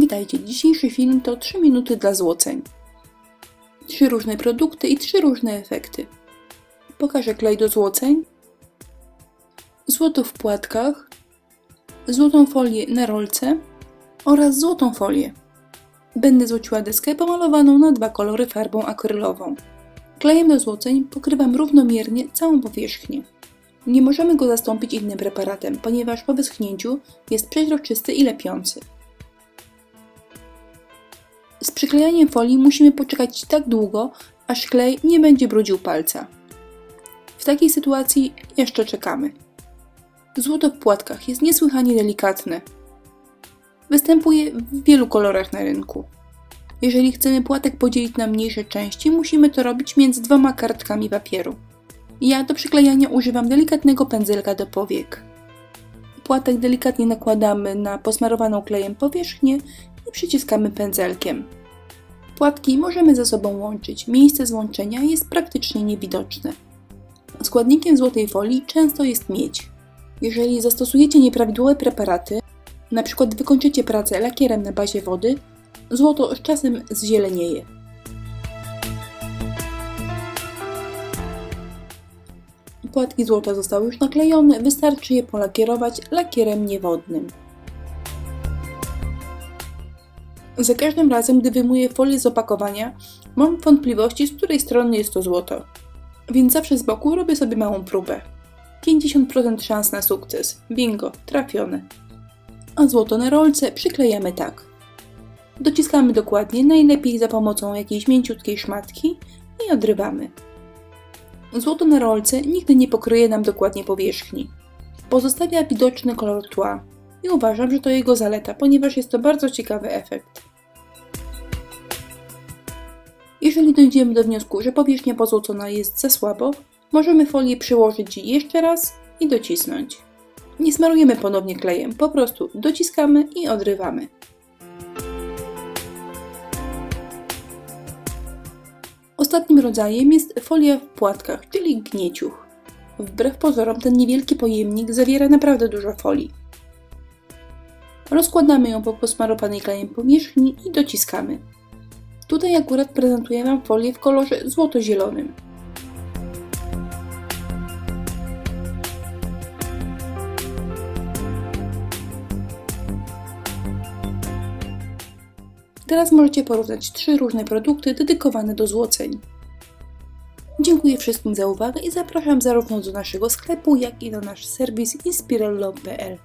Witajcie, dzisiejszy film to 3 minuty dla złoceń. Trzy różne produkty i trzy różne efekty. Pokażę klej do złoceń, złoto w płatkach, złotą folię na rolce oraz złotą folię. Będę złociła deskę pomalowaną na dwa kolory farbą akrylową. Klejem do złoceń pokrywam równomiernie całą powierzchnię. Nie możemy go zastąpić innym preparatem, ponieważ po wyschnięciu jest przeźroczysty i lepiący. Z przyklejaniem folii musimy poczekać tak długo, aż klej nie będzie brudził palca. W takiej sytuacji jeszcze czekamy. Złoto w płatkach jest niesłychanie delikatne. Występuje w wielu kolorach na rynku. Jeżeli chcemy płatek podzielić na mniejsze części, musimy to robić między dwoma kartkami papieru. Ja do przyklejania używam delikatnego pędzelka do powiek. Płatek delikatnie nakładamy na posmarowaną klejem powierzchnię i przyciskamy pędzelkiem. Płatki możemy ze sobą łączyć. Miejsce złączenia jest praktycznie niewidoczne. Składnikiem złotej folii często jest miedź. Jeżeli zastosujecie nieprawidłowe preparaty, np. wykończycie pracę lakierem na bazie wody, złoto z czasem zzielenieje. Płatki złota zostały już naklejone, wystarczy je polakierować lakierem niewodnym. Za każdym razem, gdy wyjmuję folię z opakowania, mam wątpliwości, z której strony jest to złoto. Więc zawsze z boku robię sobie małą próbę. 50% szans na sukces. Bingo, trafione. A złoto na rolce przyklejamy tak. Dociskamy dokładnie, najlepiej za pomocą jakiejś mięciutkiej szmatki i odrywamy. Złoto na rolce nigdy nie pokryje nam dokładnie powierzchni. Pozostawia widoczny kolor tła i uważam, że to jego zaleta, ponieważ jest to bardzo ciekawy efekt. Jeżeli dojdziemy do wniosku, że powierzchnia pozłocona jest za słabo, możemy folię przyłożyć jeszcze raz i docisnąć. Nie smarujemy ponownie klejem, po prostu dociskamy i odrywamy. Ostatnim rodzajem jest folia w płatkach, czyli gnieciuch. Wbrew pozorom ten niewielki pojemnik zawiera naprawdę dużo folii. Rozkładamy ją po posmarowanej klejem powierzchni i dociskamy. Tutaj akurat prezentuję Wam folię w kolorze złoto-zielonym. Teraz możecie porównać trzy różne produkty dedykowane do złoceń. Dziękuję wszystkim za uwagę i zapraszam zarówno do naszego sklepu, jak i do nasz serwis inspirello.pl.